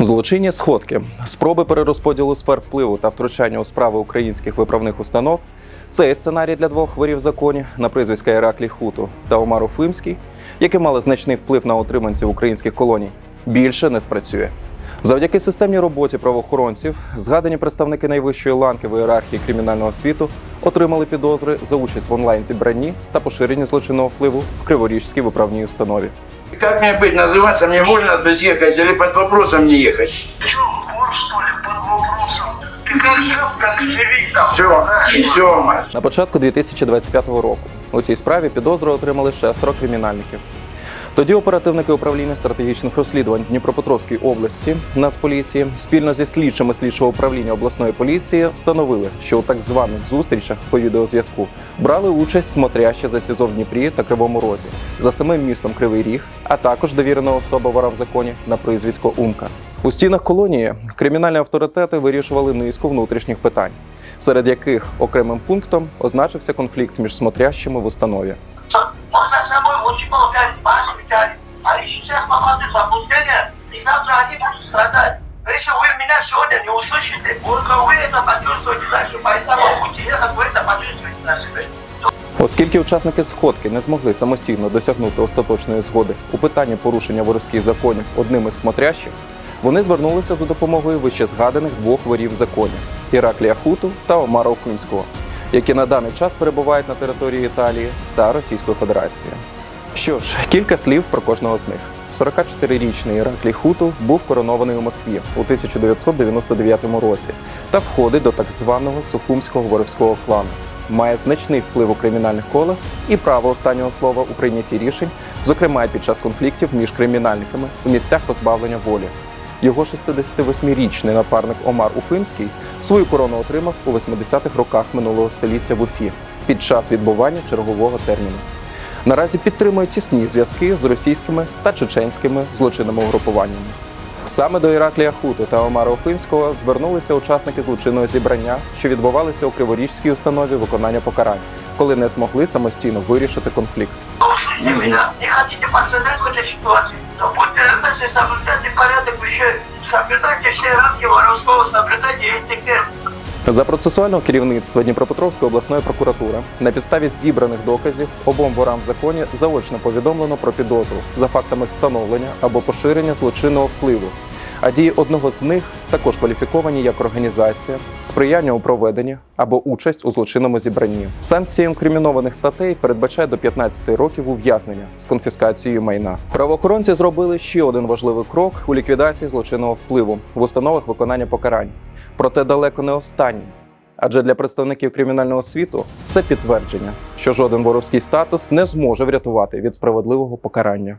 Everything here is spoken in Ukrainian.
Злочинні сходки, спроби перерозподілу сфер впливу та втручання у справи українських виправних установ. Цей сценарій для двох ворів законі на прізвиська Іраклій Хуту та Омару Фимський, які мали значний вплив на утриманців українських колоній, більше не спрацює. Завдяки системній роботі правоохоронців, згадані представники найвищої ланки в ієрархії кримінального світу отримали підозри за участь в онлайн-зібранні та поширенні злочинного впливу в Криворіжській виправній установі. Как мне быть, называться мне вольно без ехать или под вопросом не ехать? Че, вор, что ли, под вопросом? Ты как жил, так и живи там. Все, все, мать. На початку 2025 року у цій справі підозру отримали шестеро кримінальників. Тоді оперативники управління стратегічних розслідувань Дніпропетровської області Нацполіції спільно зі слідчими слідчого управління обласної поліції встановили, що у так званих зустрічах по відеозв'язку брали участь смотрящі за СІЗО в Дніпрі та Кривому Розі за самим містом Кривий Ріг, а також довірена особа вора в законі на прізвисько Умка. У стінах колонії кримінальні авторитети вирішували низку внутрішніх питань, серед яких окремим пунктом означився конфлікт між смотрящими в установі. Можно с собой мужчину взять, Пашу взять. А сейчас попадут в заблуждение, и завтра они будут страдать. Если вы меня сегодня не услышите, только вы это почувствуете дальше по этому пути, ехать вы это почувствуете на себе. Оскільки учасники сходки не змогли самостійно досягнути остаточної згоди у питанні порушення ворозьких законів одним із смотрящих, вони звернулися за допомогою вище згаданих двох ворів в законі Іраклія Хуту та Омара Уфимського, які на даний час перебувають на території Італії та Російської Федерації. Що ж, кілька слів про кожного з них. 44-річний Іраклій Хуту був коронований у Москві у 1999 році та входить до так званого Сухумського воровського клану. Має значний вплив у кримінальних колах і право останнього слова у прийнятті рішень, зокрема під час конфліктів між кримінальниками у місцях позбавлення волі. Його 68-річний напарник Омар Уфимський свою корону отримав у 80-х роках минулого століття в Уфі під час відбування чергового терміну. Наразі підтримує тісні зв'язки з російськими та чеченськими злочинними угрупуваннями. Саме до Іраклія Хуту та Омара Охимського звернулися учасники злочинного зібрання, що відбувалися у Криворіжській установі виконання покарань, коли не змогли самостійно вирішити конфлікт. Услышьте меня, не хотите пострадать в этой ситуации, то будьте если соблюдайте порядок вещей, соблюдайте все рамки воровского, соблюдайте этикет. За процесуального керівництва Дніпропетровської обласної прокуратури на підставі зібраних доказів обом ворам в законі заочно повідомлено про підозру за фактами встановлення або поширення злочинного впливу. а дії одного з них також кваліфіковані як організація, сприяння у проведенні або участь у злочинному зібранні. Санкція інкримінованих статей передбачає до 15 років ув'язнення з конфіскацією майна. Правоохоронці зробили ще один важливий крок у ліквідації злочинного впливу в установах виконання покарань. Проте далеко не останній. Адже для представників кримінального світу це підтвердження, що жоден воровський статус не зможе врятувати від справедливого покарання.